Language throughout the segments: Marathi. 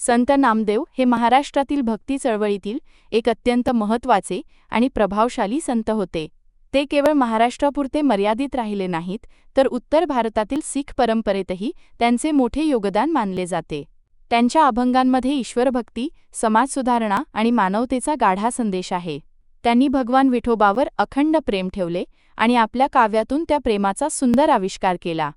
संत नामदेव हे महाराष्ट्रातील भक्ती चळवळीतील एक अत्यंत महत्त्वाचे आणि प्रभावशाली संत होते. ते केवळ महाराष्ट्रापुरते मर्यादित राहिले नाहीत तर उत्तर भारतातील सिख परंपरेतही त्यांचे मोठे योगदान मानले जाते. त्यांच्या अभंगांमध्ये ईश्वरभक्ती समाजसुधारणा आणि मानवतेचा गाढा संदेश आहे. त्यांनी भगवान विठोबावर अखंड प्रेम ठेवले आणि आपल्या काव्यातून त्या प्रेमाचा सुंदर आविष्कार केला.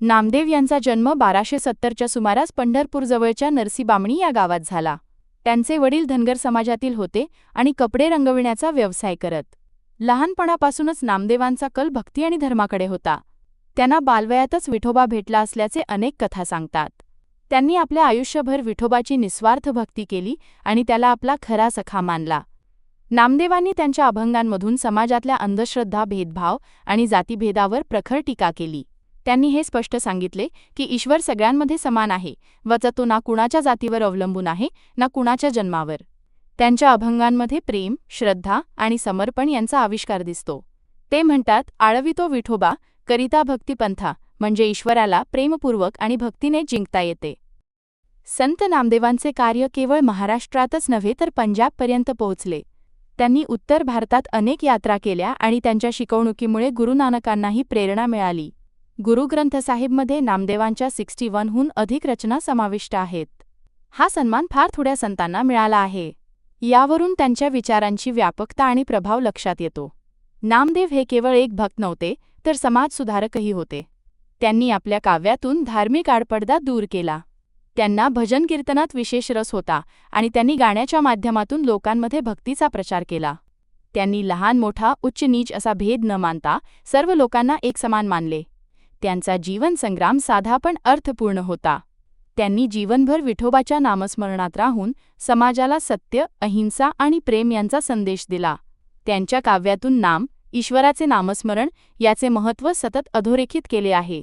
नामदेव यांचा जन्म बाराशे सत्तरच्या सुमारास पंढरपूरजवळच्या नरसीबामणी या गावात झाला. त्यांचे वडील धनगर समाजातील होते आणि कपडे रंगविण्याचा व्यवसाय करत. लहानपणापासूनच नामदेवांचा कल भक्ती आणि धर्माकडे होता. त्यांना बालवयातच विठोबा भेटला असल्याचे अनेक कथा सांगतात. त्यांनी आपल्या आयुष्यभर विठोबाची निस्वार्थ भक्ती केली आणि त्याला आपला खरा सखा मानला. नामदेवांनी त्यांच्या अभंगांमधून समाजातल्या अंधश्रद्धा भेदभाव आणि जातीभेदावर प्रखर टीका केली. त्यांनी हे स्पष्ट सांगितले की ईश्वर सगळ्यांमध्ये समान आहे व तो ना कुणाच्या जातीवर अवलंबून आहे ना कुणाच्या जन्मावर. त्यांच्या अभंगांमध्ये प्रेम श्रद्धा आणि समर्पण यांचा आविष्कार दिसतो. ते म्हणतात आळवितो विठोबा करिता भक्तिपंथा म्हणजे ईश्वराला प्रेमपूर्वक आणि भक्तीने जिंकता येते. संत नामदेवांचे कार्य केवळ महाराष्ट्रातच नव्हे तर पंजाबपर्यंत पोहोचले. त्यांनी उत्तर भारतात अनेक यात्रा केल्या आणि त्यांच्या शिकवणुकीमुळे गुरुनानकांनाही प्रेरणा मिळाली. गुरुग्रंथ साहिबमध्ये नामदेवांच्या सिक्स्टी वनहून अधिक रचना समाविष्ट आहेत. हा सन्मान फार थोड्या संतांना मिळाला आहे. यावरून त्यांच्या विचारांची व्यापकता आणि प्रभाव लक्षात येतो. नामदेव हे केवळ एक भक्त नव्हते तर समाजसुधारकही होते. त्यांनी आपल्या काव्यातून धार्मिक आडपडदा दूर केला. त्यांना भजन कीर्तनात विशेष रस होता आणि त्यांनी गाण्याच्या माध्यमातून लोकांमध्ये भक्तीचा प्रचार केला. त्यांनी लहान मोठा उच्च नीच असा भेद न मानता सर्व लोकांना एक समान मानले. त्यांचा जीवनसंग्राम साधा पण अर्थपूर्ण होता. त्यांनी जीवनभर विठोबाच्या नामस्मरणात राहून समाजाला सत्य अहिंसा आणि प्रेम यांचा संदेश दिला. त्यांच्या काव्यातून नाम ईश्वराचे नामस्मरण याचे महत्त्व सतत अधोरेखित केले आहे.